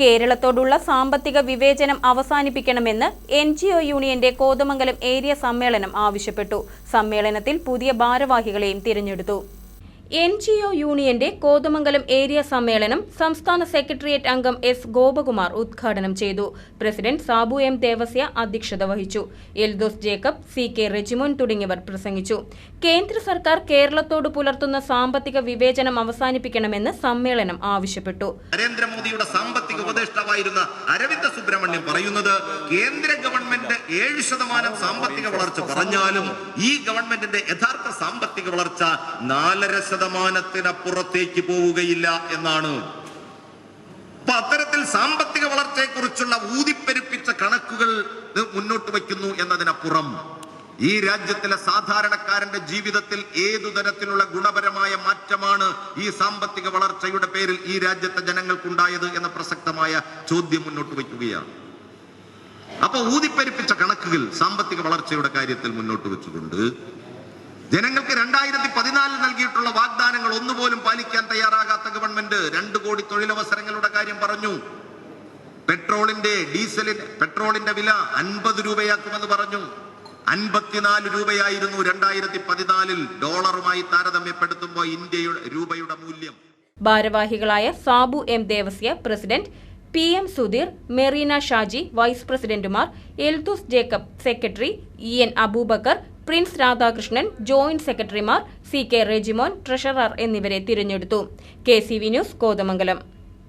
കേരളത്തോടുള്ള സാമ്പത്തിക വിവേചനം അവസാനിപ്പിക്കണമെന്ന് എൻ ജി ഒ യൂണിയന്റെ കോതമംഗലം ഏരിയ സമ്മേളനം ആവശ്യപ്പെട്ടു. സമ്മേളനത്തിൽ പുതിയ ഭാരവാഹികളെയും തിരഞ്ഞെടുത്തു. എൻ ജി ഒ യൂണിയന്റെ കോതമംഗലം ഏരിയ സമ്മേളനം സംസ്ഥാന സെക്രട്ടേറിയറ്റ് അംഗം എസ് ഗോപകുമാർ ഉദ്ഘാടനം ചെയ്തു. പ്രസിഡന്റ് സാബു എം ദേവസ്യ അധ്യക്ഷത വഹിച്ചു. എൽദോസ് ജേക്കബ് സി കെ റെജിമോൻ തുടങ്ങിയവർ പ്രസംഗിച്ചു. കേന്ദ്ര സർക്കാർ കേരളത്തോട് പുലർത്തുന്ന സാമ്പത്തിക വിവേചനം അവസാനിപ്പിക്കണമെന്ന് സമ്മേളനം ആവശ്യപ്പെട്ടു. നരേന്ദ്രമോദിയുടെ സാമ്പത്തിക ഉപദേഷ്ടാവായിരുന്ന അരവിന്ദ് സുബ്രഹ്മണ്യം പറയുന്നത് കേന്ദ്ര ഗവൺമെന്റ് ഏഴ് ശതമാനം സാമ്പത്തിക വളർച്ച പറഞ്ഞാലും ഈ ഗവൺമെന്റിന്റെ യഥാർത്ഥ സാമ്പത്തിക വളർച്ച നാലര ശതമാനത്തിനപ്പുറത്തേക്ക് പോവുകയില്ല എന്നാണ്. അപ്പൊ അത്തരത്തിൽ സാമ്പത്തിക വളർച്ചയെക്കുറിച്ചുള്ള ഊതിപ്പെരുപ്പിച്ച കണക്കുകൾ മുന്നോട്ട് വയ്ക്കുന്നു എന്നതിനപ്പുറം ഈ രാജ്യത്തിലെ സാധാരണക്കാരന്റെ ജീവിതത്തിൽ ഏതു തരത്തിലുള്ള ഗുണപരമായ മാറ്റമാണ് ഈ സാമ്പത്തിക വളർച്ചയുടെ പേരിൽ ഈ രാജ്യത്തെ ജനങ്ങൾക്കുണ്ടായത് എന്ന പ്രസക്തമായ ചോദ്യം മുന്നോട്ട് വയ്ക്കുകയാണ്. അപ്പൊ ഊതിപ്പെരുപ്പിച്ച കണക്കുകൾ സാമ്പത്തിക വളർച്ചയുടെ കാര്യത്തിൽ മുന്നോട്ട് വെച്ചുകൊണ്ട് ജനങ്ങൾക്ക് രണ്ടായിരത്തി പതിനാലിൽ നൽകിയിട്ടുള്ള വാഗ്ദാനങ്ങൾ ഒന്നുപോലും പാലിക്കാൻ തയ്യാറാകാത്ത ഗവൺമെന്റ് രണ്ട് കോടി തൊഴിലവസരങ്ങളുടെ കാര്യം പറഞ്ഞു. പെട്രോളിന്റെ ഡീസലിന് പെട്രോളിന്റെ വില അൻപത് രൂപയാക്കുമെന്ന് പറഞ്ഞു. അൻപത്തിനാല് രൂപയായിരുന്നു രണ്ടായിരത്തി പതിനാലിൽ ഡോളറുമായി താരതമ്യപ്പെടുത്തുമ്പോൾ ഇന്ത്യയുടെ രൂപയുടെ മൂല്യം. ഭാരവാഹികളായ Sabu M Devasya president P M Sudheer Mereena Shaji vice പ്രസിഡന്റുമാർ Eldhose Jacob secretary E N Aboobacker Prince Radhakrishnan joint സെക്രട്ടറിമാർ സി കെ റെജിമോൻ ട്രഷറർ എന്നിവരെ തിരഞ്ഞെടുത്തു. K C V news Kothamangalam.